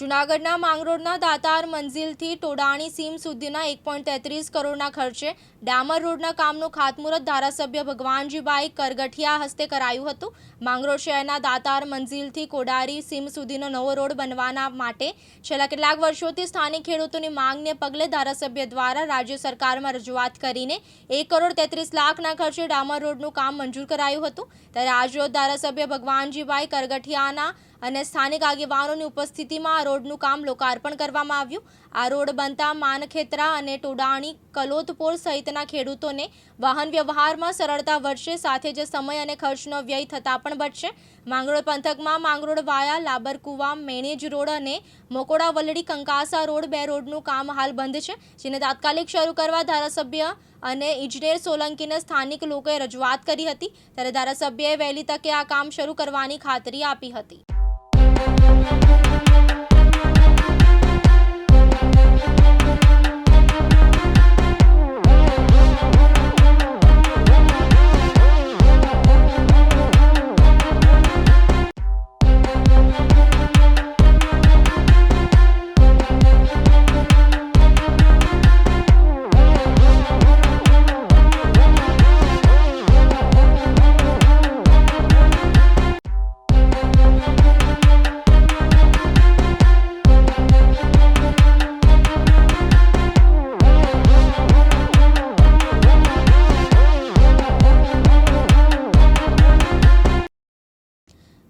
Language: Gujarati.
જૂનાગઢના માંગરોળના દાતાર મંઝિલથી ટોડાણી સીમ સુધીના એક પોઈન્ટ તેત્રીસ કરોડના ખર્ચે ડામર રોડના કામનું ખાતમુહૂર્ત ધારાસભ્ય ભગવાનજીભાઈ કરગઠિયા હસ્તે કરાયું હતું. માંગરોળ શહેરના દાતાર મંઝિલથી કોડારી સીમ સુધીનો નવો રોડ બનવાના માટે છેલ્લા કેટલાક વર્ષોથી સ્થાનિક ખેડૂતોની માંગને પગલે ધારાસભ્ય દ્વારા રાજ્ય સરકારમાં રજૂઆત કરીને એક કરોડ તેત્રીસ લાખના ખર્ચે ડામર રોડનું કામ મંજૂર કરાયું હતું. ત્યારે આજરોજ ધારાસભ્ય ભગવાનજીભાઈ કરગઠિયાના અને સ્થાનિક આગેવાનોની ઉપસ્થિતિમાં આ રોડનું કામ લોકાર્પણ કરવામાં આવ્યું. આ રોડ બનતા માનખેત્રા અને ટોડાણી કલોતપોર સહિતના ખેડૂતોને વાહન વ્યવહારમાં સરળતા વધશે, સાથે જ સમય અને ખર્ચનો વ્યય થતાં પણ બચશે માંગરોળ પંથકમાં માંગરોળ વાયા, લાબરકુવા, મેણેજ રોડ અને મોકોડા વલડી કંકાસા રોડ બે રોડનું કામ હાલ બંધ છે, જેને તાત્કાલિક શરૂ કરવા ધારાસભ્ય અને ઇજનેર સોલંકીને સ્થાનિક લોકોએ રજૂઆત કરી હતી. ત્યારે ધારાસભ્યએ વહેલી તકે આ કામ શરૂ કરવાની ખાતરી આપી હતી. Thank you.